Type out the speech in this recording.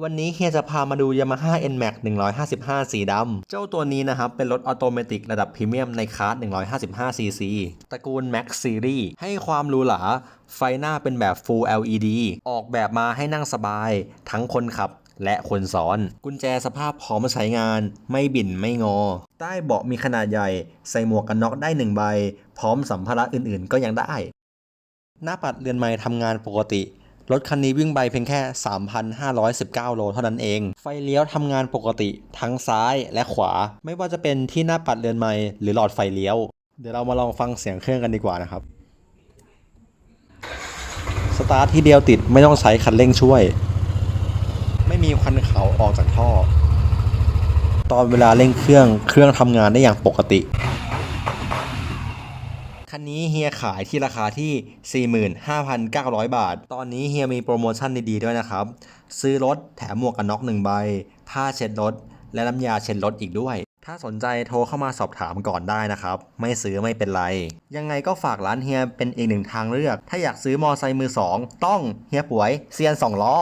วันนี้เฮียจะพามาดู Yamaha NMAX 155 สีดำ เจ้าตัวนี้นะครับ เป็นรถออโตเมติกระดับพรีเมียมในคลาส155 cc ตระกูล Max Series ให้ความหรูหรา ไฟหน้าเป็นแบบ Full LED ออกแบบมาให้นั่งสบาย ทั้งคนขับและคนซ้อน กุญแจสภาพพร้อมใช้งาน ไม่บิ่นไม่งอ ใต้เบาะมีขนาดใหญ่ ใส่หมวกกันน็อกได้หนึ่งใบ พร้อมสัมภาระอื่นๆ ก็ยังได้ หน้าปัดเรือนไม้ทำงานปกติ รถคันนี้วิ่งไปเพียงแค่ 3,519 โลเท่านั้นเอง ไฟเลี้ยวทำงานปกติทั้งซ้ายและขวา ไม่ว่าจะเป็นที่หน้าปัดเรือนไม้หรือหลอดไฟเลี้ยว เดี๋ยวเรามาลองฟังเสียงเครื่องกันดีกว่านะครับ สตาร์ทที่เดียวติดไม่ต้องใช้คันเร่งช่วย ไม่มีควันเขาออกจากท่อ ตอนเวลาเร่งเครื่องเครื่องทำงานได้อย่างปกติ คันนี้เฮียขายที่ราคาที่ 45,900 บาท ตอนนี้เฮียมีโปรโมชั่นดีๆด้วยนะครับ ซื้อรถแถมหมวกกันน็อกหนึ่งใบ ผ้าเช็ดรถ และน้ำยาเช็ดรถอีกด้วย ถ้าสนใจโทรเข้ามาสอบถามก่อนได้นะครับ ไม่ซื้อไม่เป็นไร ยังไงก็ฝากร้านเฮียเป็นอีกหนึ่งทางเลือก ถ้าอยากซื้อมอไซค์มือสองต้องเฮียป่วยเซียนสองล้อ